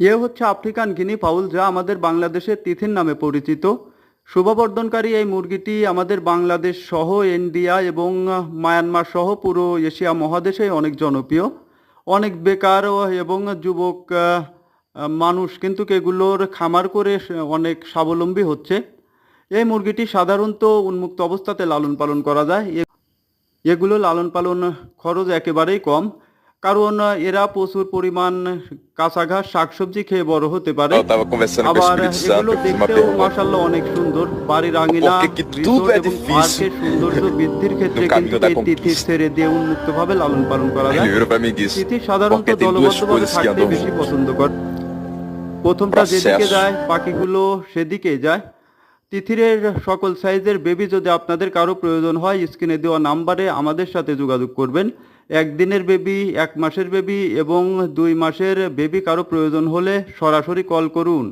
এ হচ্ছে আফ্রিকান গিনি পাউল, যা আমাদের বাংলাদেশের তিথির নামে পরিচিত। শোভাবর্ধনকারী এই মুরগিটি আমাদের বাংলাদেশ সহ ইন্ডিয়া এবং মায়ানমার সহ পুরো এশিয়া মহাদেশে অনেক জনপ্রিয়। অনেক বেকার এবং যুবক মানুষ কিন্তু এগুলোর খামার করে অনেক স্বাবলম্বী হচ্ছে। এই মুরগিটি সাধারণত উন্মুক্ত অবস্থাতে লালন পালন করা যায়। এগুলো লালন পালন খরচ একেবারেই কম। কারণ এরা প্রচুর পরিমাণ কাঁচা ঘাস শাকসবজি খেয়ে বড় হতে পারে। আবার এগুলো দেখতেও. মাসাল্লাহ অনেক সুন্দর। বাড়ির আঙিনা পার্কের সৌন্দর্য বৃদ্ধির ক্ষেত্রে কিন্তু এই তিথি ছেড়ে দিয়ে উন্মুক্তভাবে লালন পালন করা যায়। তিথি সাধারণত দলবদ্ধভাবে থাকতে বেশি পছন্দ করে। প্রথমটা যেদিকে যায় পাখিগুলো সেদিকে যায়। তিথিরের সকল সাইজের বেবি যদি আপনাদের কারও প্রয়োজন হয়, স্ক্রিনে দেওয়া নাম্বারে আমাদের সাথে যোগাযোগ করবেন। একদিনের বেবি এক মাসের বেবি এবং দুই মাসের বেবি কারও প্রয়োজন হলে সরাসরি কল করুন।